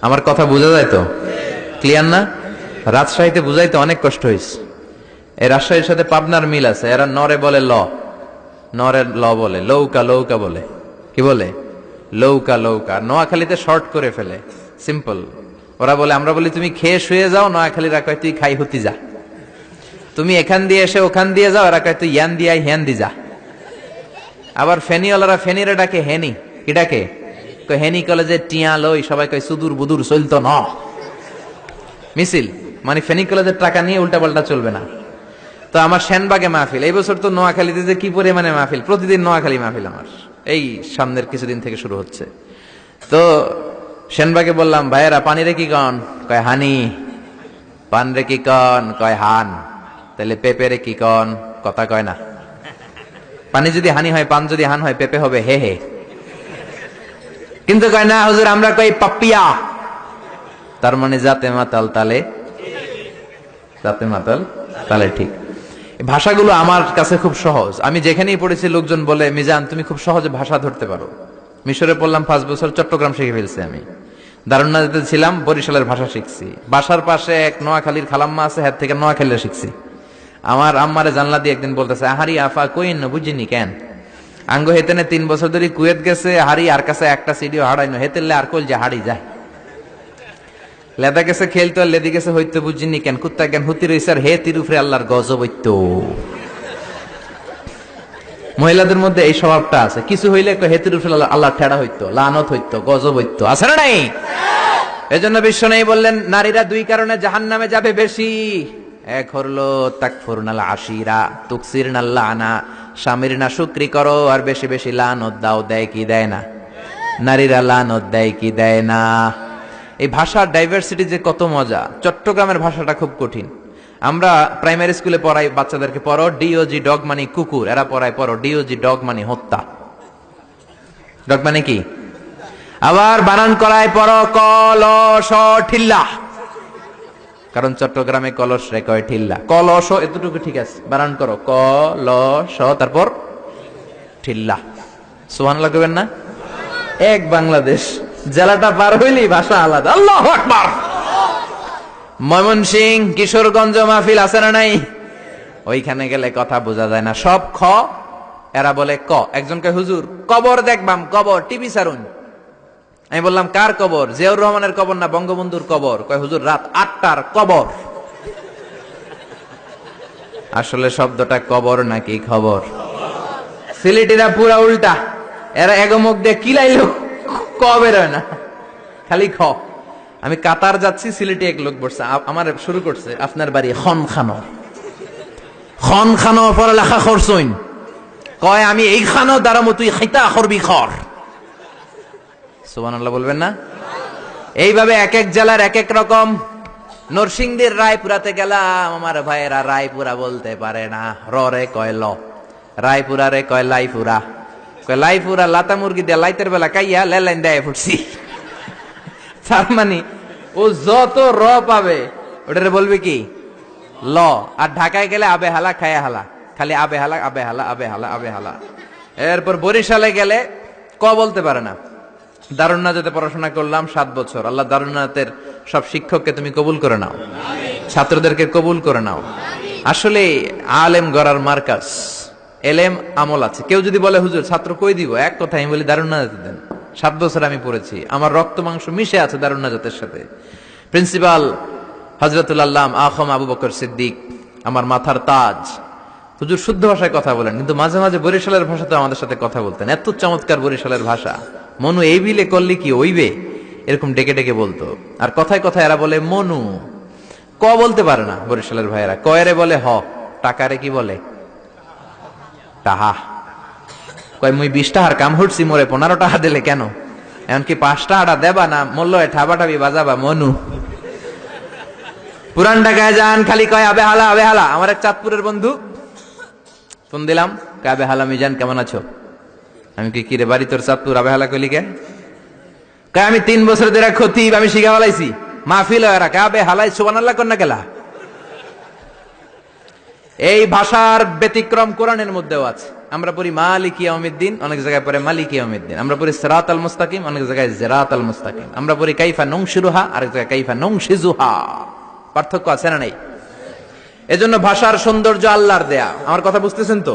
আমার কথা বোঝা যায় তো? ক্লিয়ার না? রাজশাহীতে বুঝাইতে অনেক কষ্ট হয়েছে এই রাজশাহীর সাথে পাবনার মিল আছে। এরা নরে বলে ল। নরে ল বলে। লৌকা লৌকা বলে। কি বলে? লৌকা লৌকা। নোয়াখালীতে শর্ট করে ফেলে। সিম্পল ওরা বলে, আমরা বলি, তুমি খেয়ে শুয়ে যাও। নোয়াখালীরা কয়, তুই খাই হতি যা। তুমি এখান দিয়ে এসে ওখান দিয়ে যাও। এরা কয়, তুই ইয়ান দিয়ে হ্যান দি যা। আবার ফেনিওয়ালারা ফেনিরে ডাকে, হেনি। কি ডাকে? হেনি কলেজের টিয়া লই, সবাই কয়, সুদূর বুদুর চলতো ন। মিছিল মানে ফেনি কলেজের টাকা নিয়ে উল্টাপাল্টা চলবে না। তো আমার সেনবাগে মাহফিল, এই বছর তো নোয়াখালীতে যে কি পরিমাণে মাহফিল, প্রতিদিন নোয়াখালী মাহফিল আমার। এই সামনের কিছুদিন থেকে শুরু হচ্ছে। তো সেনবাগে বললাম, ভাইয়েরা, পানি রে কি কন? কয়, হানি। পান রে কি কন? কয়, হান। তাহলে পেপে রে কি কন? কথা কয় না। পানি যদি হানি হয়, পান যদি হান হয়, পেপে হবে, হে হে। কিন্তু কয়, না, হুজুর, আমরা কই পাপ্পিয়া তার মানে জাতে মাতাল তালে, জাতে মাতাল তালে ঠিক। ভাষাগুলো আমার কাছে খুব সহজ। আমি যেখানেই পড়েছি, লোকজন বলে, মিজান, তুমি খুব সহজে ভাষা ধরতে পারো। মিশরে পড়লাম পাঁচ বছর, চট্টগ্রাম শিখে ফেলছি আমি। দারুণাতে ছিলাম, বরিশালের ভাষা শিখছি। বাসার পাশে এক নোয়াখালীর খালাম্মা আছে হ্যাঁ থেকে নোয়াখালীরা শিখছি। আমার আম্মারে জানলা দিয়ে একদিন বলতেছে হারি আফা কইন বুঝিনি কেন? আঙ্গ হেতেনে তিন বছর ধরে কুয়েত গেছে, হারি আর কাছে একটা সিডিও হারাইনো হেতেলে আর কল যে হারি যায়। লেদা গেছে খেলতো আর লেদি গেছে হইতো বুঝিনি কেন কুত্তা কেন হুতি আর হে তিরুফরে আল্লাহর গজব হইতো। মহিলাদের মধ্যে এই স্বভাবটা আছে। কিছু হইলে আল্লাহ ঠেড়া হইতো, লানত হইতো, গজব হইতো। আছে না নাই? এজন্য বিশ্ব নেই বললেন, নারীরা দুই কারণে জাহান নামে যাবে বেশি। এক হলো তাকফুরনাল আশিরা তুকসির নাল্লা আনা স্বামীর না শুক্রি করো, আর বেশি বেশি লানত দাও, দেয় কি দেয় না? নারীরা লানত দেয় কি দেয় না? এই ভাষার ডাইভার্সিটি যে কত মজা। চট্টগ্রামের ভাষাটা খুব কঠিন। আমরা প্রাইমারি স্কুলে পড়াই, বাচ্চাদেরকে পড়ো ডিওজি ডগ মানে কুকুর, এরা পড়ায় পড়ো ডিওজি ডগ মানে হত্যা। ডগ মানে কি? আবার বানান করায় পড়ো কলস ঠিল্লা কারণ চট্টগ্রামে কলস রে কয় ঠিল্লা। কলস এতটুকু ঠিক আছে। বানান করো। কলস, তারপর ঠিল্লা। সোহান লাগবেন না? এক বাংলাদেশ। জেলাটা পার হইলেই ভাষা আলাদা। আল্লাহ আকবার। ময়মনসিং, কিশোরগঞ্জ মাহফিল আছে না নাই? ওইখানে গেলে কথা বোঝা যায় না। সব খ, এরা বলে ক। একজনকে হুজুর, কবর দেখবাম কবর, টিভি সারুন। আমি বললাম, কার কবর? জিয়াউর রহমানের কবর না বঙ্গবন্ধুর কবর? কয়, হুজুর, রাত আটটার কবর। আসলে শব্দটা কবর নাকি খবর? সিলেটিরা পুরা উল্টা। এরা এগমুখ দিয়ে কিলাইলো ক বেরোয় না। খালি খ। আমি কাতার যাচ্ছি, সিলেটে এক লোক বসছে। আমার শুরু করছে, আপনার বাড়ি খন খানো খন খানো পড়ালেখা করছইন। কয়, আমি এই খানো দ্বারা তুই খাইতা করবি সুবহানাল্লাহ বলবেন না? এইভাবে এক এক জেলার এক এক রকম নরসিংদীর রায়পুরাতে গেলাম, আমার ভাইয়েরা রায়পুরা বলতে পারে না। র রে কয় ল। রায়পুরা রে কয় লাইপুরা কয় লাইপুরা লাতা মুরগি দিয়ে লাইতের বেলা কাইয়া লেলাইন দেয় ফুটছি। তার মানে ও যত র পাবে, ওটারে বলবে কি? ল। আর ঢাকায় গেলে আবে হালা, খায়া হালা। খালি আবে হালা আবে হালা আবে হালা আবে হালা। এরপর বরিশালে গেলে ক বলতে পারে না? দারুণনাথে পড়াশোনা করলাম সাত বছর। আল্লাহ দারুণনাথের সব শিক্ষককে তুমি কবুল করে নাও। ছাত্রদেরকে কবুল করে নাও। আসলে আলেম গড়ার মার্কাস এলেম আমল আছে। কেউ যদি বলে, হুজুর, ছাত্র কই দিব? এক কথা আমি বলি দারুণনাথে দেন। সাত বছর আমি পড়েছি। আমার রক্ত মাংস মিশে আছে দারুণনাথের সাথে। প্রিন্সিপাল হজরতুল আল্লাহ আখম আবু বকর সিদ্দিক, আমার মাথার তাজ। হুজুর, শুদ্ধ ভাষায় কথা বলেন, কিন্তু মাঝে মাঝে বরিশালের ভাষাতে আমাদের সাথে কথা বলতেন। এত চমৎকার বরিশালের ভাষা। মনু এই বিলে করলি কি ওইবে? এরকম ডেকে ডেকে বলতো। আর কথায় কথায় এরা বলে, মনু। ক বলতে পারে না বরিশালের ভাইয়েরা। কয়রে বলে, হ। টাকারে কি বলে? টাহা। কয়, মুই বিশ টাহার কাম হুটছি মোরে, পনেরো টাকা দিলে কেন? এমনকি পাঁচ টাকাটা দেবা না মূল্য ঠাবা টাবি বাজাবা, মনু। পুরান ঢাকায় যান, খালি কয়, আবে হালা আবে হালা। আমার এক চাঁদপুরের বন্ধু। ফোন দিলাম, কয়, আবে হালা, মিজান, কেমন আছো? আমি কি কিরে বাড়ি তোর চাঁদপুর আবে হালা কইলি কে? কয়, আমি তিন বছর ধরে ক্ষতি আমি শিখা ফেলাইছি। মাহফিল আবে হালাই সুবান আল্লাহ কন্যা গেলা এই ভাষার ব্যতিক্রম কোরআনের মধ্যেও আছে। আমরা পড়ি মালিক ইয়াউমিদ্দিন, অনেক জায়গায় পড়ে মালিক ইয়াউমিদ্দিন। আমরা পড়ি সিরাত আল মুস্তাকিম, অনেক জায়গায় জেরাত আল মুস্তাকিম। আমরা পড়ি কাইফা নংশিরুহা, আরেক জায়গায় কাইফা নংশিজুহা। পার্থক্য আছে না নাই? এজন্য ভাষার সৌন্দর্য আল্লাহর দেয়া। আমার কথা বুঝতেছেন তো?